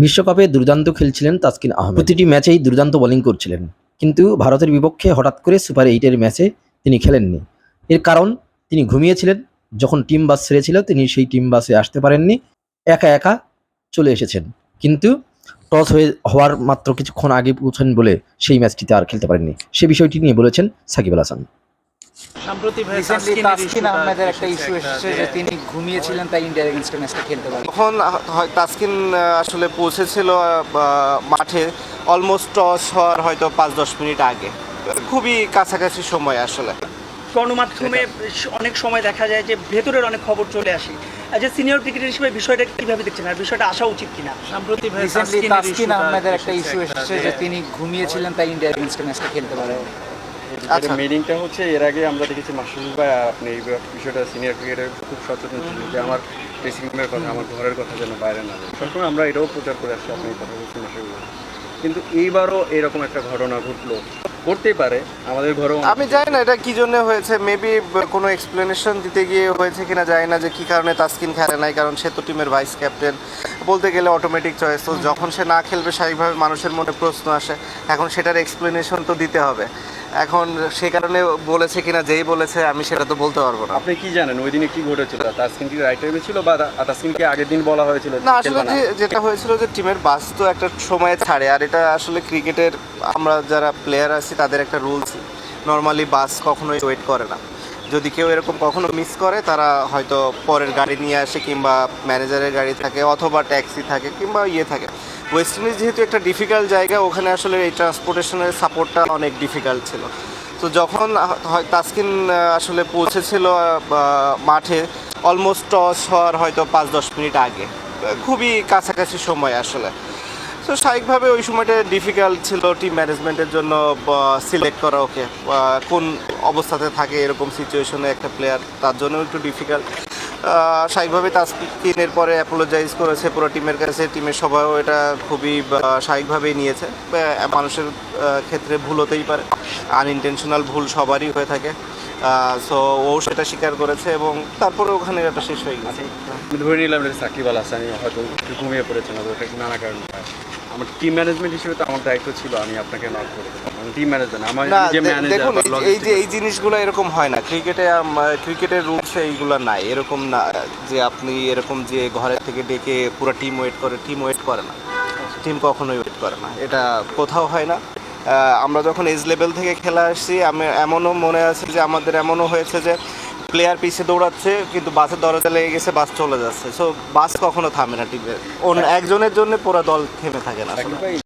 বিশ্বকাপে দুর্দান্ত খেলছিলেন তাসকিন আহমেদ। প্রতিটি ম্যাচেই দুর্দান্ত বোলিং করছিলেন। কিন্তু ভারতের বিপক্ষে হঠাৎ করে সুপার এইটের ম্যাচে তিনি খেলেননি। এর কারণ, তিনি ঘুমিয়েছিলেন। যখন টিম বাস ছেড়েছিল, তিনি সেই টিম বাসে আসতে পারেননি। একা একা চলে এসেছেন। কিন্তু টস হয়ে হওয়ার মাত্র কিছুক্ষণ আগে পৌঁছেন বলে সেই ম্যাচটিতে আর খেলতে পারেননি। সে বিষয়টি নিয়ে বলেছেন সাকিব আল হাসান। সাম্প্রতিক ভাবে তাসকিন আহমেদের একটা ইস্যু এসেছে যে তিনি ঘুমিয়েছিলেন তাই ইন্ডিয়ার এগেনস্টে ম্যাচটা খেলতে পারেন। তখন হয় তাসকিন আসলে পৌঁছেছিল মাঠে অলমোস্ট টস হওয়ার হয়তো পাঁচ দশ মিনিট আগে। খুবই কাছাকাছি সময় আসলে। গণমাধ্যমে অনেক সময় দেখা যায় যে ভেতরের অনেক খবর চলে আসে। আর যে সিনিয়র ক্রিকেটার হিসেবে বিষয়টা কীভাবে দেখছেন? আর বিষয়টা আসা উচিত কিনা? রিসেন্টলি তাসকিন আহমেদের একটা ইস্যু এসেছে যে যে তিনি ঘুমিয়েছিলেন তাই ইন্ডিয়ার এগেনস্টে ম্যাচটা খেলতে পারেন। আচ্ছা। মিটিংটা হচ্ছে এর আগে আমরা দেখেছি মাসুদ ভাই আপনি এই বিষয়টা সিনিয়র ক্রিকেটার খুব সচেতন ছিলেন যে আমার ড্রেসিং রুমের কথা আমার ঘরের কথা যেন বাইরে না যায়। সবসময় আমরা এটাও প্রচার করে আসছি আপনি কথা বলছেন মাসুদ ভাই। কিন্তু এইবারও এরকম একটা ঘটনা ঘটলো। পারে আমাদের ঘরেও আমি জানি না এটা কি জন্য হয়েছে মেবি কোনো এক্সপ্লেনেশন দিতে গিয়ে হয়েছে কিনা জানি না যে কি কারণে তাসকিন খেলে নাই কারণ সে তো টিমের ভাইস ক্যাপ্টেন বলতে গেলে অটোমেটিক চয়েস তো যখন সে না খেলবে স্বাভাবিকভাবে মানুষের মনে প্রশ্ন আসে। এখন সেটার এক্সপ্লেনেশন তো দিতে হবে। এখন সে কারণে বলেছে কিনা যেই বলেছে আমি সেটা তো বলতে পারব না। আপনি কি জানেন ওই দিনে কি ঘটেছিল? তাসকিন কি রাইট টাইমে ছিল বা তাসকিন কি আগের দিন বলা হয়েছিল না আসলে যেটা হয়েছিল যে টিমের বাস তো একটা সময়ে ছাড়ে আর এটা আসলে ক্রিকেটের আমরা যারা প্লেয়ার আছি তাদের একটা রুলস নর্মালি বাস কখনোই ওয়েট করে না। যদি কেউ এরকম কখনো মিস করে, তারা হয়তো পরের গাড়ি নিয়ে আসে কিংবা ম্যানেজারের গাড়ি থাকে অথবা ট্যাক্সি থাকে কিংবা ইয়ে থাকে। ওয়েস্ট ইন্ডিজ যেহেতু একটা ডিফিকাল্ট জায়গা, ওখানে আসলে এই ট্রান্সপোর্টেশনের সাপোর্টটা অনেক ডিফিকাল্ট ছিল। তো যখন তাসকিন আসলে পৌঁছেছিল মাঠে অলমোস্ট টস হওয়ার হয়তো পাঁচ দশ মিনিট আগে। খুবই কাছাকাছি সময় আসলে। তো স্বাভাবিকভাবে ওই সময়টা ডিফিকাল্ট ছিল টিম ম্যানেজমেন্টের জন্য সিলেক্ট করা ওকে। কোন অবস্থাতে থাকে এরকম সিচুয়েশনে একটা প্লেয়ার তার জন্য একটু ডিফিকাল্ট স্বাভাবিকভাবে তাসকিনের পরে অ্যাপোলোজাইজ করেছে পুরো টিমের কাছে। টিমের সবাইও এটা খুবই স্বাভাবিকভাবেই নিয়েছে। মানুষের ক্ষেত্রে ভুল হতেই পারে। আনইনটেনশনাল ভুল সবারই হয়ে থাকে। সো ও সেটা স্বীকার করেছে এবং তারপরে ওখানে এটা শেষ হয়ে গেছে। ধরে নিলাম সাকিব আল হাসানি হয়তো একটু ঘুমিয়ে ওটা নানা কারণে। আমার টিম ম্যানেজমেন্ট হিসেবে তো আমার দায়িত্ব ছিল আমি আপনাকে নক করে টিম ম্যানেজমেন্ট আমার যে ম্যানেজার দেখুন এই যে- এই জিনিসগুলো এরকম হয় না। ক্রিকেটে ক্রিকেটের রুলসে এইগুলো নাই। এরকম না যে আপনি এরকম যে ঘরের থেকে ডেকে পুরো টিম ওয়েট করে টিম ওয়েট করে না। টিম কখনোই ওয়েট করে না। এটা কোথাও হয় না। আমরা যখন এজ লেভেল থেকে খেলা আসছি, আমি এমনও মনে আছে যে আমাদের এমনও হয়েছে যে প্লেয়ার পিছিয়ে দৌড়াচ্ছে, কিন্তু বাসের দরজা লেগে গেছে, বাস চলে যাচ্ছে। সো বাস কখনো থামে না টিমের অন্য একজনের জন্য পুরো দল থেমে থাকে না।